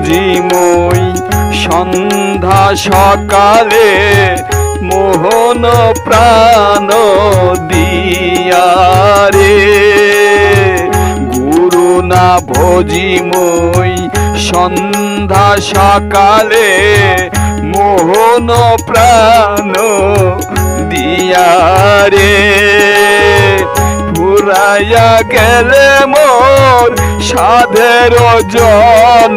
ভজিময় সন্ধ্যা সকালে মোহন প্রাণ দিয়ারে গুরু না ভজিময় সন্ধ্যা সকালে মোহন প্রাণ দিয়ারে ফুরাইয়া গেলে মোর সাধের জন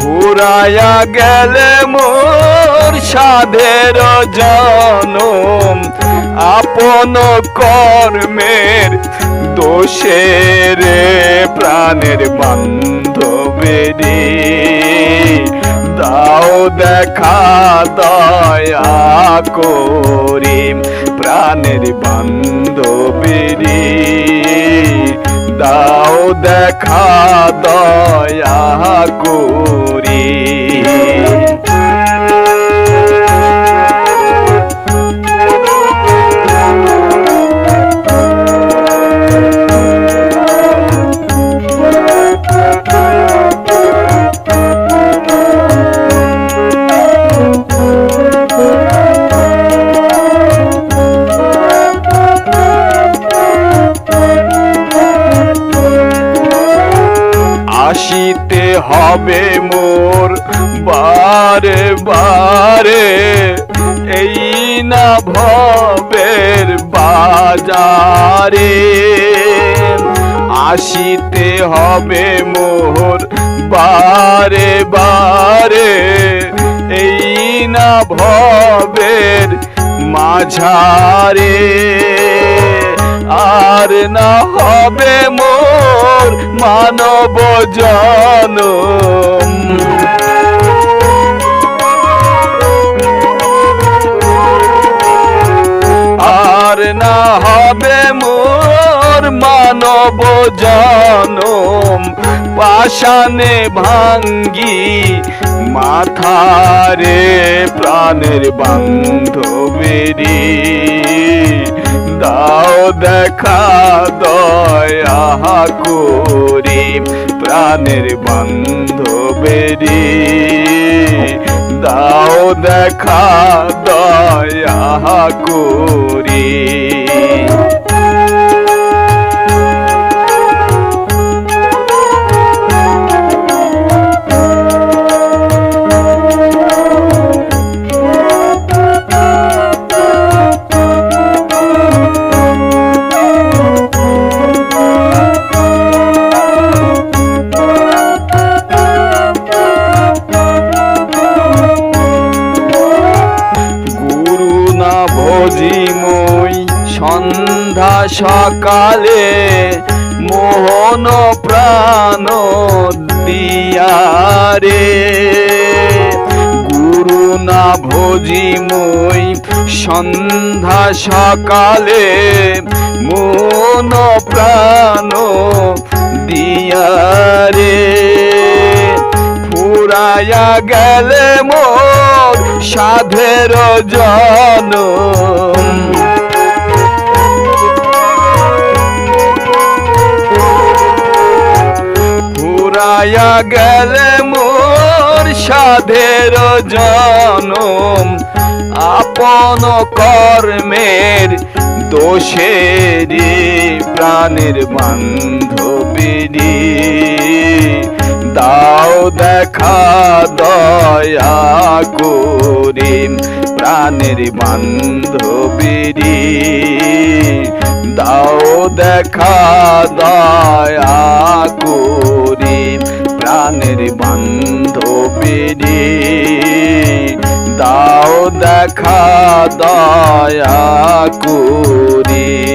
ফুরাইয়া গেলে মোর সাধের জনম। আপন কর্মের দোষের প্রাণের বান্ধবেরি দেখা দয়া করি প্রাণের বান্ধবেরি দাও দেখা দয়া করি আসিতে হবে মোর। বারে বারে, এই না ভবের বাজারে। আসিতে হবে মোর। বারে বারে, এই না ভবের মাঝারে। আর না হবে মোর মানব জনম। আর না হবে মোর মানব জনম। পাশানে ভাঙ্গি মাথারে প্রাণের বান্ধবেরি দেখা দয়া করি প্রাণের বান্ধবেরি দাও দেখা দয়া করি। সন্ধ্যা সকালে মোহন প্রাণ দিয়ারে গুরু না ভজিময় সন্ধ্যা সকালে মন প্রাণ দিয়ারে ফুরাইয়া গেলে মোর সাধের জন ফুরাইয়া গেলে মোর সাধের জনম। আপন কর্মের দোষেরি প্রাণের বান্ধবেরি দাও দেখা দয়া করি প্রাণের বান্ধবেরি দাও দেখা দয়া করি প্রাণের বান্ধবেরি দাও দেখা দয়া করি।